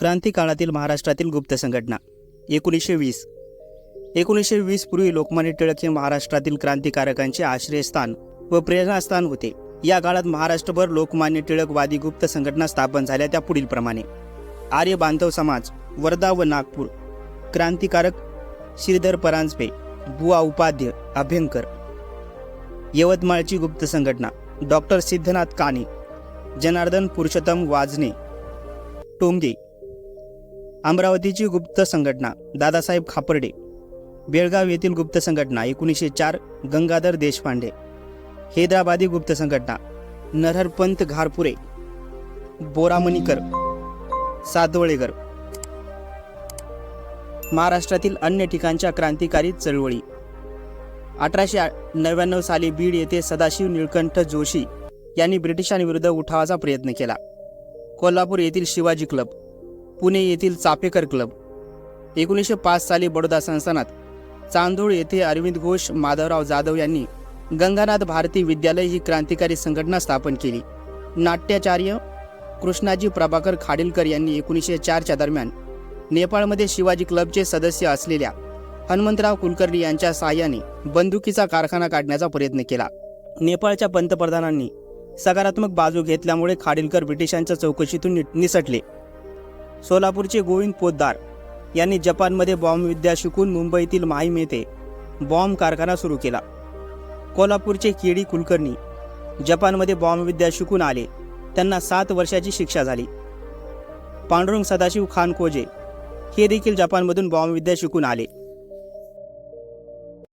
क्रांती काळातील महाराष्ट्रातील गुप्त संघटना. एकोणीसशे वीस. एकोणीसशे वीस पूर्वी लोकमान्य टिळक हे महाराष्ट्रातील क्रांतिकारकांचे आश्रयस्थान व प्रेरणास्थान होते. या काळात महाराष्ट्रभर लोकमान्य टिळकवादी गुप्त संघटना स्थापन झाल्या त्या पुढीलप्रमाणे आर्य बांधव समाज वर्धा व नागपूर. क्रांतिकारक श्रीधर परांजपे बुवा उपाध्य अभ्यंकर. यवतमाळची गुप्त संघटना डॉक्टर सिद्धनाथ काने जनार्दन पुरुषोत्तम वाजने टोंगे अमरावतीची गुप्त संघटना दादासाहेब खापर्डे बेळगाव येथील गुप्त संघटना एकोणीसशे चार गंगाधर देशपांडे हैदराबादी गुप्त संघटना नरहरपंत घारपुरे बोरामणीकर सातवळेकर. महाराष्ट्रातील अन्य ठिकाणच्या क्रांतिकारी चळवळी. अठराशे नव्याण्णव साली बीड येथे सदाशिव निळकंठ जोशी यांनी ब्रिटिशांविरुद्ध उठावाचा प्रयत्न केला. कोल्हापूर येथील शिवाजी क्लब. पुणे येथील चापेकर क्लब. एकोणीसशे पाच साली बडोदा संस्थानात चांदोळ येथे अरविंद घोष माधवराव जाधव यांनी गंगानाथ भारती विद्यालय ही क्रांतिकारी संघटना स्थापन केली. नाट्याचार्य कृष्णाजी प्रभाकर खाडीलकर यांनी एकोणीसशे चारच्या दरम्यान नेपाळमध्ये शिवाजी क्लबचे सदस्य असलेल्या हनुमंतराव कुलकर्णी यांच्या साहाय्याने बंदुकीचा कारखाना काढण्याचा प्रयत्न केला. नेपाळच्या पंतप्रधानांनी सकारात्मक बाजू घेतल्यामुळे खाडीलकर ब्रिटिशांच्या चौकशीतून नि- निसटले. सोलापूरचे गोविंद पोद्दार यांनी जपानमध्ये बॉम्बविद्या शिकून मुंबईतील माहीम येथे बॉम्ब कारखाना सुरू केला. कोल्हापूरचे केडी कुलकर्णी जपानमध्ये बॉम्बविद्या शिकून आले. त्यांना सात वर्षाची शिक्षा झाली. पांडुरंग सदाशिव खान कोजे हे देखील जपानमधून बॉम्बविद्या शिकून आले.